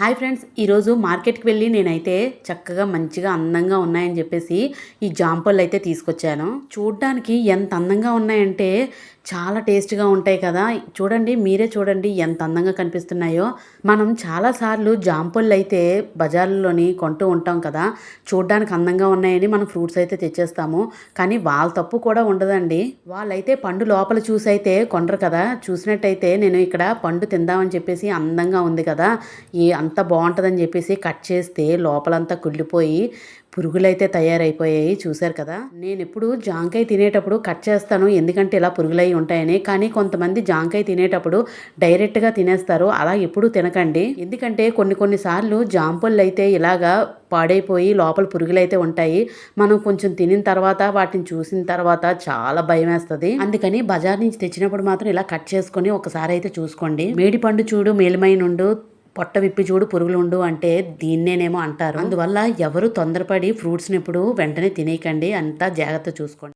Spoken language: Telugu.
హాయ్ ఫ్రెండ్స్ ఈరోజు మార్కెట్కి వెళ్ళి నేనైతే చక్కగా మంచిగా అందంగా ఉన్నాయని చెప్పేసి ఈ జాంపళ్ళు అయితే తీసుకొచ్చాను. చూడ్డానికి ఎంత అందంగా ఉన్నాయంటే చాలా టేస్ట్గా ఉంటాయి కదా. చూడండి మీరే చూడండి ఎంత అందంగా కనిపిస్తున్నాయో. మనం చాలాసార్లు జాంపళ్ళు అయితే బజార్లోని కొంటూ ఉంటాం కదా. చూడడానికి అందంగా ఉన్నాయని మనం ఫ్రూట్స్ అయితే తెచ్చేస్తాము. కానీ వాళ్ళ తప్పు కూడా ఉండదండి. వాళ్ళైతే పండు లోపల చూసి అయితే కొండరు కదా. చూసినట్టయితే నేను ఇక్కడ పండు తిందామని చెప్పేసి అందంగా ఉంది కదా. ఈ అంత బాగుంటుందని చెప్పేసి కట్ చేస్తే లోపలంతా కుళ్ళిపోయి పురుగులైతే తయారైపోయాయి చూశారు కదా. నేను ఎప్పుడు జాంకాయ తినేటప్పుడు కట్ చేస్తాను ఎందుకంటే ఇలా పురుగులై ఉంటాయని. కానీ కొంతమంది జాంకాయ తినేటప్పుడు డైరెక్ట్గా తినేస్తారు అలా ఎప్పుడు తినకండి. ఎందుకంటే కొన్ని కొన్నిసార్లు జాంపళ్ళు అయితే ఇలాగా పాడైపోయి లోపల పురుగులైతే ఉంటాయి. మనం కొంచెం తినిన తర్వాత వాటిని చూసిన తర్వాత చాలా భయం వేస్తుంది అందుకని బజార్ నుంచి తెచ్చినప్పుడు మాత్రం ఇలా కట్ చేసుకొని ఒకసారి అయితే చూసుకోండి. మేడి పండు చూడు మేలిమైనుండు పొట్ట విప్పి చూడు పురుగులు ఉండు అంటే దీన్నేనేమో అంటారు. అందువల్ల ఎవరు తొందరపడి ఫ్రూట్స్ని ఇప్పుడు వెంటనే తినేయకండి. అంతా జాగ్రత్త చూసుకోండి.